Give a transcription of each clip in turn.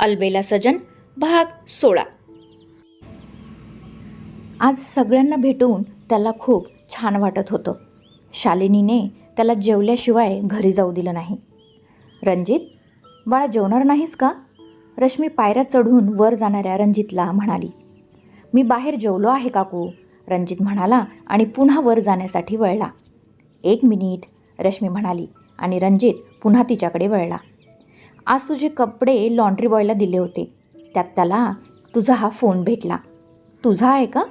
अलबेला सजन भाग सोळा. आज सगळ्यांना भेटून त्याला खूप छान वाटत होतं. शालिनीने त्याला जेवल्याशिवाय घरी जाऊ दिलं नाही. रणजित बाळा जेवणार नाहीस का? रश्मी पायऱ्या चढून वर जाणाऱ्या रणजितला म्हणाली. मी बाहेर जेवलो आहे काकू रणजित म्हणाला आणि पुन्हा वर जाण्यासाठी वळला. एक मिनिट रश्मी म्हणाली आणि रणजित पुन्हा तिच्याकडे वळला. आज तुझे कपडे लॉन्ड्री बॉयला दिले होते. त्यात त्याला तुझा हा फोन भेटला. तुझा आहे का?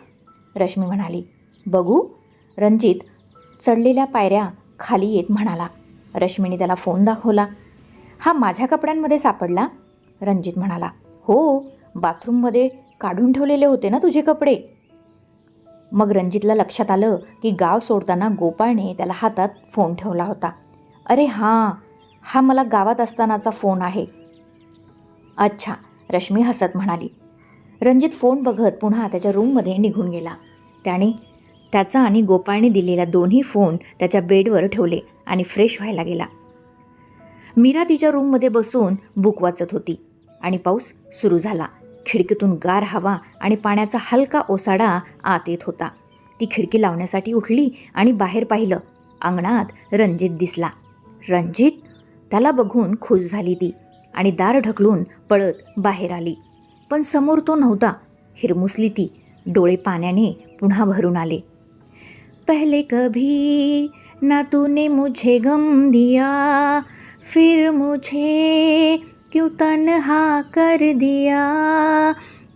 रश्मी म्हणाली. बघू. रणजित चढलेल्या पायऱ्या खाली येत म्हणाला. रश्मीने त्याला फोन दाखवला. हा माझ्या कपड्यांमध्ये सापडला? रणजित म्हणाला. हो बाथरूममध्ये काढून ठेवलेले होते ना तुझे कपडे. मग रणजितला लक्षात आलं की गाव सोडताना गोपाळने त्याला हातात फोन ठेवला होता. अरे हां हा मला गावात असतानाचा फोन आहे. अच्छा रश्मी हसत म्हणाली. रणजित फोन बघत पुन्हा त्याच्या रूममध्ये निघून गेला. त्याने त्याचा आणि गोपाळने दिलेला दोन्ही फोन त्याच्या बेडवर ठेवले आणि फ्रेश व्हायला गेला. मीरा तिच्या रूममध्ये बसून बुक वाचत होती आणि पाऊस सुरू झाला. खिडकीतून गार हवा आणि पाण्याचा हलका ओसाडा आत येत होता. ती खिडकी लावण्यासाठी उठली आणि बाहेर पाहिलं. अंगणात रणजित दिसला. रणजित त्याला बघून खुश झाली ती आणि दार ढकलून पळत बाहेर आली. पण समोर तो नव्हता. हिरमुसली ती. डोळे पाण्याने पुन्हा भरून आले. पहले कभी ना तूने मुझे गम दिया फिर मुझे क्यों तन्हा कर दिया?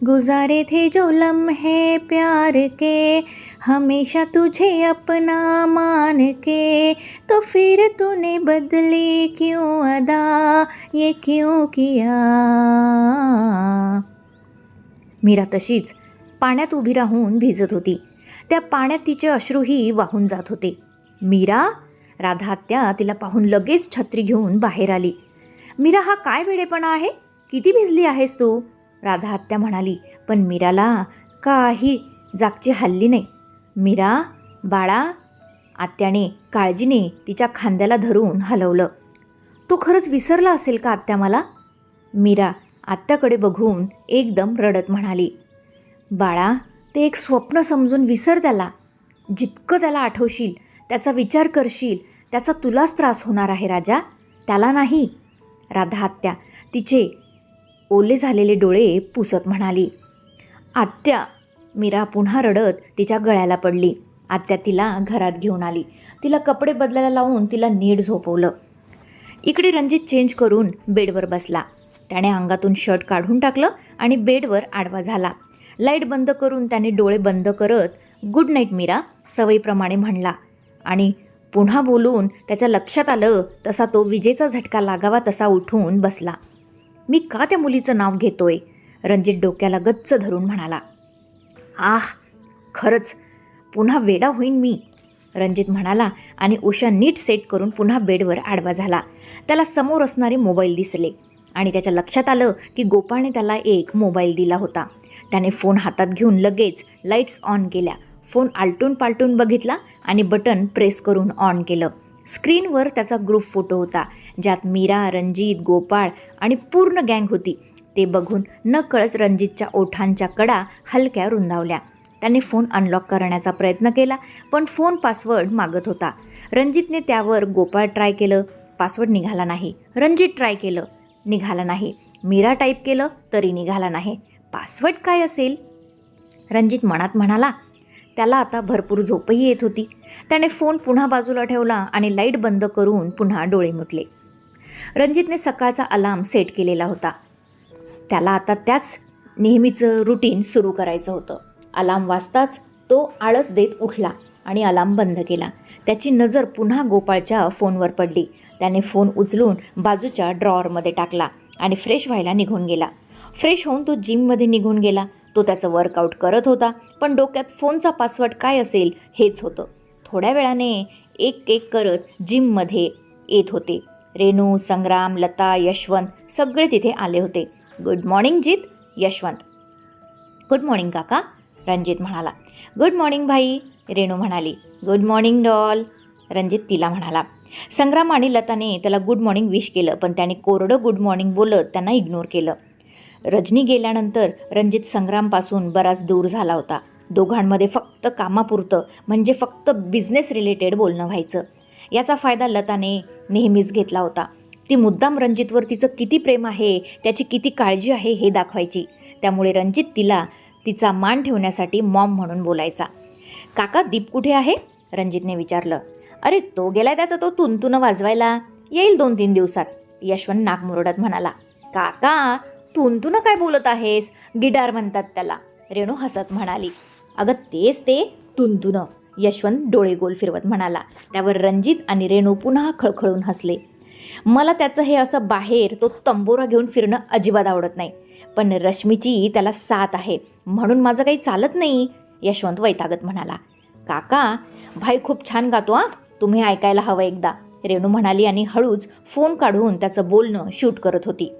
गुजारे थे जो लम्हे प्यार के हमेशा तुझे अपना मान के। तो फिर तूने बदली क्यों अदा? ये क्यों किया? मीरा तशीच पाण्यात उभी राहून भिजत होती. त्या पाण्यात तिचे अश्रूही वाहून जात होते. मीरा? राधा आत्या तिला पाहून लगेच छत्री घेऊन बाहेर आली. मीरा हा काय वेडेपणा आहे? किती भिजली आहेस तू? राधा आत्या म्हणाली पण मीराला काही जागची हल्ली नाही. मीरा बाळा. आत्याने काळजीने तिच्या खांद्याला धरून हलवलं. तो खरंच विसरला असेल का आत्या मला? मीरा आत्याकडे बघून एकदम रडत म्हणाली बाळा ते एक स्वप्न समजून विसर त्याला. जितकं त्याला आठवशील त्याचा विचार करशील त्याचा तुलाच त्रास होणार आहे राजा. त्याला नाही. राधा आत्या तिचे ओले झालेले डोळे पुसत म्हणाली. आत्या मीरा पुन्हा रडत तिच्या गळ्याला पडली. आत्या तिला घरात घेऊन आली. तिला कपडे बदलायला लावून तिला नीट झोपवलं. इकडे रणजित चेंज करून बेडवर बसला. त्याने अंगातून शर्ट काढून टाकलं आणि बेडवर आडवा झाला. लाइट बंद करून त्याने डोळे बंद करत गुड नाईट मीरा सवयीप्रमाणे म्हणला. आणि पुन्हा बोलून त्याच्या लक्षात आलं तसा तो विजेचा झटका लागावा तसा उठून बसला. मी का त्या मुलीचं नाव घेतोय? रणजित डोक्याला गच्च धरून म्हणाला. आह खरंच पुन्हा वेडा होईन मी. रणजित म्हणाला आणि उषा नीट सेट करून पुन्हा बेडवर आडवा झाला. त्याला समोर असणारे मोबाईल दिसले आणि त्याच्या लक्षात आलं की गोपाळने त्याला एक मोबाईल दिला होता. त्याने फोन हातात घेऊन लगेच लाईट्स ऑन केल्या. फोन आलटून पालटून बघितला आणि बटन प्रेस करून ऑन केलं. स्क्रीनवर त्याचा ग्रुप फोटो होता ज्यात मीरा रणजित गोपाळ आणि पूर्ण गँग होती. ते बघून नकळत रणजितच्या ओठांच्या कडा हलक्या रुंदावल्या. त्याने फोन अनलॉक करण्याचा प्रयत्न केला पण फोन पासवर्ड मागत होता. रणजितने त्यावर गोपाळ ट्राय केलं पासवर्ड निघाला नाही. रणजित ट्राय केलं निघाला नाही. मीरा टाईप केलं तरी निघाला नाही. पासवर्ड काय असेल? रणजित मनात म्हणाला त्याला आता भरपूर झोपही येत होती. त्याने फोन पुन्हा बाजूला ठेवला आणि लाइट बंद करून पुन्हा डोळे मुटले. रणजितने सकाळचा अलार्म सेट केलेला होता. त्याला आता त्याच नेहमीचं रुटीन सुरू करायचं होतं. अलार्म वाजताच तो आळस देत उठला आणि अलार्म बंद केला. त्याची नजर पुन्हा गोपाळच्या फोनवर पडली. त्याने फोन उचलून बाजूच्या ड्रॉवरमध्ये टाकला आणि फ्रेश व्हायला निघून गेला. फ्रेश होऊन तो जिममध्ये निघून गेला. तो त्याचं वर्कआउट करत होता पण डोक्यात फोनचा पासवर्ड काय असेल हेच होतं. थोड्या वेळाने एक एक करत जिममध्ये येत होते. रेणू संग्राम लता यशवंत सगळे तिथे आले होते. गुड मॉर्निंग जित यशवंत. गुड मॉर्निंग काका रणजित म्हणाला. गुड मॉर्निंग भाई रेणू म्हणाली. गुड मॉर्निंग डॉल रणजित तिला म्हणाला. संग्राम आणि लताने त्याला गुड मॉर्निंग विश केलं पण त्याने कोरडं गुड मॉर्निंग बोलत त्यांना इग्नोर केलं. रजनी गेल्यानंतर रणजित संग्रामपासून बराच दूर झाला होता. दोघांमध्ये फक्त कामापुरतं म्हणजे फक्त बिझनेस रिलेटेड बोलणं व्हायचं. याचा फायदा लताने नेहमीच घेतला होता. ती मुद्दाम रणजितवर तिचं किती प्रेम आहे त्याची किती काळजी आहे हे दाखवायची. त्यामुळे रणजित तिला तिचा मान ठेवण्यासाठी मॉम म्हणून बोलायचा. काका दीप कुठे आहे? रणजितने विचारलं. अरे तो गेलाय त्याचा तो तुनतुनं वाजवायला. येईल दोन तीन दिवसात यशवंत नागमुरडत म्हणाला. काका तुंतुनं काय बोलत आहेस? गिटार म्हणतात त्याला. रेणू हसत म्हणाली अगं तेच ते तुंतुनं यशवंत डोळे गोल फिरवत म्हणाला. त्यावर रणजित आणि रेणू पुन्हा खळखळून हसले. मला त्याचं हे असं बाहेर तो तंबोरा घेऊन फिरणं अजिबात आवडत नाही. पण रश्मीची त्याला साथ आहे म्हणून माझं काही चालत नाही. यशवंत वैतागत म्हणाला काका भाई खूप छान गातो हा. तुम्ही ऐकायला हवं एकदा. रेणू म्हणाली आणि हळूच फोन काढून त्याचं बोलणं शूट करत होती.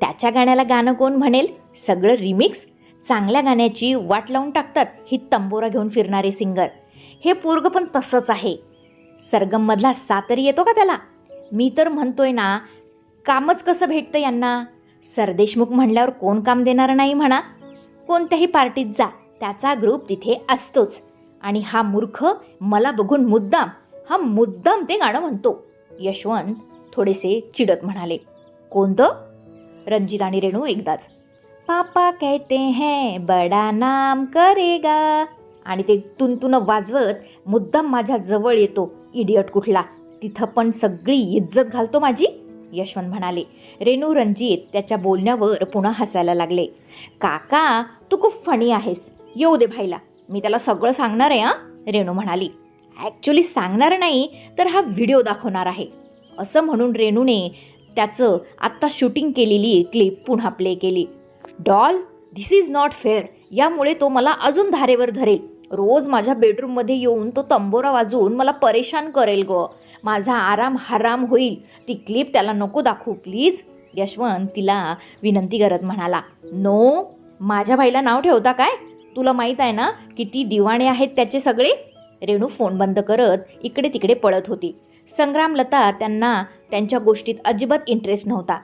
त्याच्या गाण्याला गाणं कोण म्हणेल? सगळं रिमिक्स चांगल्या गाण्याची वाट लावून टाकतात ही तंबोरा घेऊन फिरणारे सिंगर हे पोरग पण तसंच आहे. सरगममधला सातरी येतो का त्याला? मी तर म्हणतोय ना कामच कसं भेटतं यांना? सरदेशमुख म्हणल्यावर कोण काम देणार नाही म्हणा. कोणत्याही पार्टीत जा त्याचा ग्रुप तिथे असतोच. आणि हा मूर्ख मला बघून मुद्दाम हा मुद्दाम ते गाणं म्हणतो. यशवंत थोडेसे चिडत म्हणाले. कोणतं? रणजित आणि रेणू एकदाच. पापा कहते हैं बडा नाम करेगा. आणि ते तुंतुन वाजवत मुद्दाम माझ्या जवळ येतो. इडियट कुठला? तिथं पण सगळी इज्जत घालतो माझी? यशवंत म्हणाले. रेणू रणजित त्याच्या बोलण्यावर पुन्हा हसायला लागले. काका तू खूप फणी आहेस. येऊ दे भाईला. मी त्याला सगळं सांगणार आहे हां? रेणू म्हणाली. ॲक्च्युली सांगणार नाही तर हा व्हिडिओ दाखवणार आहे. असं म्हणून रेणूने त्याचं आत्ता शूटिंग केलेली क्लिप पुन्हा प्ले केली. Doll this is not fair यामुळे तो मला अजून धारेवर धरेल. रोज माझ्या बेडरूममध्ये येऊन तो तंबोरा वाजवून मला परेशान करेल ग. माझा आराम हराम होईल. ती क्लिप त्याला नको दाखवू प्लीज यशवंत तिला विनंती करत म्हणाला नो माझ्या भाईला नाव ठेवता काय? तुला माहीत आहे ना किती दिवाणे आहेत त्याचे सगळे? रेणू फोन बंद करत इकडे तिकडे पळत होती. संग्रामलता त्यांना त्यांच्या गोष्टीत अजिबात इंटरेस्ट नव्हता.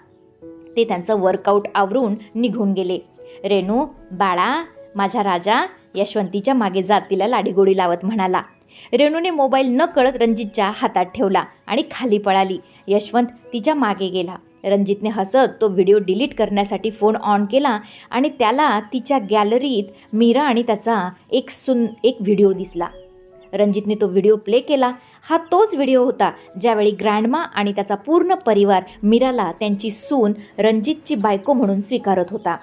ते त्यांचं वर्कआउट आवरून निघून गेले. रेणू बाळा माझ्या राजा यशवंतीच्या मागे जात तिला लाडीगोडी लावत म्हणाला. रेणूने मोबाईल न कळत रणजितच्या हातात ठेवला आणि खाली पळाली. यशवंत तिच्यामागे गेला. रणजितने हसत तो व्हिडिओ डिलीट करण्यासाठी फोन ऑन केला आणि त्याला तिच्या गॅलरीत मीरा आणि त्याचा एक सुन एक व्हिडिओ दिसला. रणजितने तो व्हिडिओ प्ले केला. हा तोच व्हिडिओ होता ज्यावेळी ग्रँडमा आणि त्याचा पूर्ण परिवार मीराला त्यांची सून रणजितची बायको म्हणून स्वीकारत होता.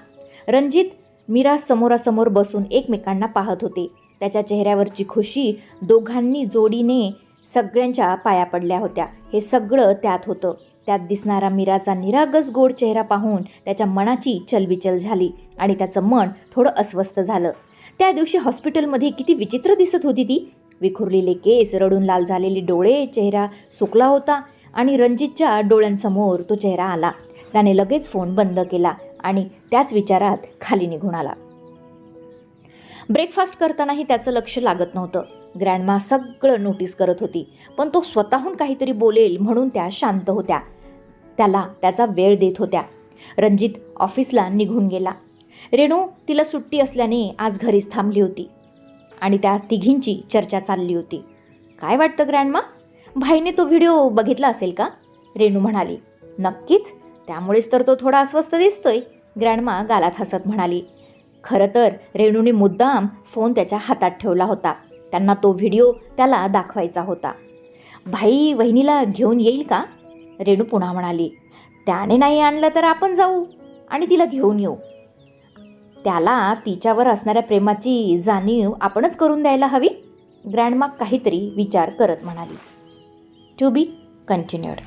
रणजित मीरा समोरासमोर बसून एकमेकांना पाहत होते. त्याच्या चेहऱ्यावरची खुशी दोघांनी जोडीने सगळ्यांच्या पाया पडल्या होत्या. हे सगळं त्यात होतं. त्यात दिसणारा मीराचा निरागस गोड चेहरा पाहून त्याच्या मनाची चलबिचल झाली आणि त्याचं मन थोडं अस्वस्थ झालं. त्या दिवशी हॉस्पिटलमध्ये किती विचित्र दिसत होती ती. विखुरलेले केस रडून लाल झालेले डोळे चेहरा सुकला होता आणि रणजितच्या डोळ्यांसमोर तो चेहरा आला. त्याने लगेच फोन बंद केला आणि त्याच विचारात खाली निघून आला. ब्रेकफास्ट करतानाही त्याचं लक्ष लागत नव्हतं. ग्रँडमा सगळं नोटीस करत होती पण तो स्वतःहून काहीतरी बोलेल म्हणून त्या शांत होत्या. त्याला त्याचा वेळ देत होत्या. रणजित ऑफिसला निघून गेला. रेणू तिला सुट्टी असल्याने आज घरीच थांबली होती. आणि त्या तिघींची चर्चा चालली होती. काय वाटतं ग्रँडमा? भाईने तो व्हिडिओ बघितला असेल का? रेणू म्हणाली. नक्कीच. त्यामुळेच तर तो थोडा अस्वस्थ दिसतोय ग्रँडमा गालात हसत म्हणाली. खरं तर रेणूने मुद्दाम फोन त्याच्या हातात ठेवला होता. त्यांना तो व्हिडिओ त्याला दाखवायचा होता. भाई वहिनीला घेऊन येईल का? रेणू पुन्हा म्हणाली. त्याने नाही आणलं तर आपण जाऊ आणि तिला घेऊन येऊ. त्याला तिच्यावर असणाऱ्या प्रेमाची जाणीव आपणच करून द्यायला हवी? ग्रँडमा काहीतरी विचार करत म्हणाली. To be continued